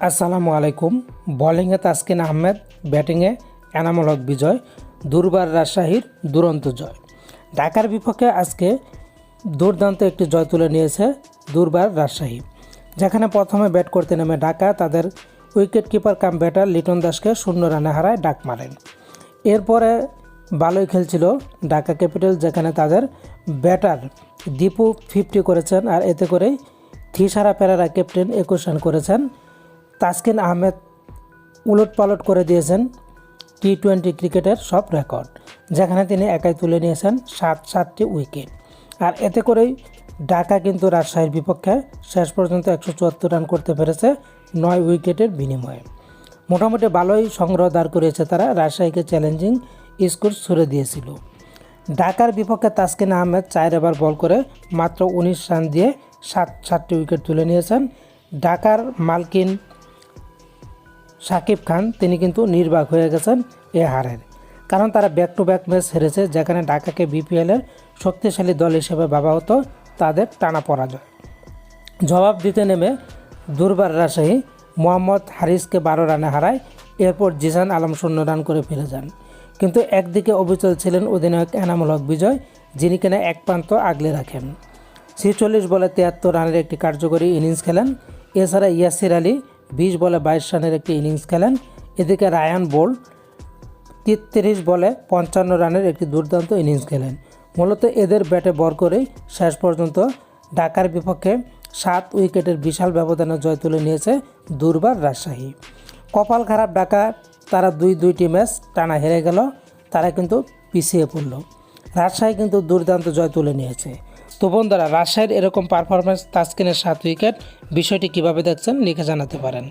আসসালামু আলাইকুম। বোলিংয়ে তাসকিন আহমেদ, ব্যাটিংয়ে এনামুল বিজয়, দুর্বার রাজশাহীর দুরন্ত জয়। ঢাকার বিপক্ষে আজকে দুর্দান্ত একটি জয় তুলে নিয়েছে দুর্বার রাজশাহী। যেখানে প্রথমে ব্যাট করতে নেমে ঢাকা তাদের wicket keeper cum batter Litton দাসকে শূন্য রানে হারায় ডাক মারেন। এরপরে ভালোই খেলছিল ঢাকা ক্যাপিটাল যেখানে তাদের ব্যাটার দীপু ফিফটি করেছেন আর এতে করেই থিসারা পেরারা ক্যাপ্টেন একুশ রান করেছেন তাসকিন আহমেদ উলট পালট করে দিয়েছেন টি টোয়েন্টি ক্রিকেটের সব রেকর্ড, যেখানে তিনি একাই তুলে নিয়েছেন সাত, সাতটি উইকেট। আর এতে করেই ঢাকা কিন্তু রাজশাহীর বিপক্ষে শেষ পর্যন্ত একশো চুয়াত্তর রান করতে পেরেছে নয় উইকেটের বিনিময়ে। মোটামুটি ভালোই সংগ্রহ দাঁড় করিয়েছে তারা, রাজশাহীকে চ্যালেঞ্জিং স্কোর ছুড়ে দিয়েছিল। ঢাকার বিপক্ষে তাসকিন আহমেদ চার এবার বল করে মাত্র উনিশ রান দিয়ে সাত, সাতটি উইকেট তুলে নিয়েছেন। ঢাকার মালকিন সাকিব খান, তিনি কিন্তু নির্বাক হয়ে গেছেন এ হারের। কারণ তারা ব্যাক টু ব্যাক ম্যাচ হেরেছে, যেখানে ঢাকাকে বিপিএলের শক্তিশালী দল হিসেবে ভাবা হতো তাদের টানা পরাজয়। জবাব দিতে নেমে দুর্বার রাজশাহী মোহাম্মদ হারিসকে বারো রানে হারায়, এরপর জিসান আলম শূন্য রান করে ফিরে যান। কিন্তু একদিকে অবিচল ছিলেন অধিনায়ক এনামুল হক বিজয়, যিনি কিনা এক প্রান্ত আগলে রাখেন। ছেচল্লিশ বলে তিয়াত্তর রানের একটি কার্যকরী ইনিংস খেলেন। এছাড়া ইয়াসির আলী বিশ বলে বাইশ রানের একটি ইনিংস খেলেন। এদিকে রায়ান বোল্ট তেত্রিশ বলে পঞ্চান্ন রানের একটি দুর্দান্ত ইনিংস খেলেন। মূলত এদের ব্যাটে বর করেই শেষ পর্যন্ত ঢাকার বিপক্ষে সাত উইকেটের বিশাল ব্যবধানে জয় তুলে নিয়েছে দুর্বার রাজশাহী। কপাল খারাপ ঢাকা, তারা দুই দুইটি ম্যাচ টানা হেরে গেল, তারা কিন্তু পিছিয়ে পড়ল। রাজশাহী কিন্তু দুর্দান্ত জয় তুলে নিয়েছে। তো বন্ধুরা রাজশাহীর এরকম পারফরমেন্স তাসকিনের সাত উইকেট বিষয়টি কীভাবে দেখছেন লিখে জানাতে পারেন।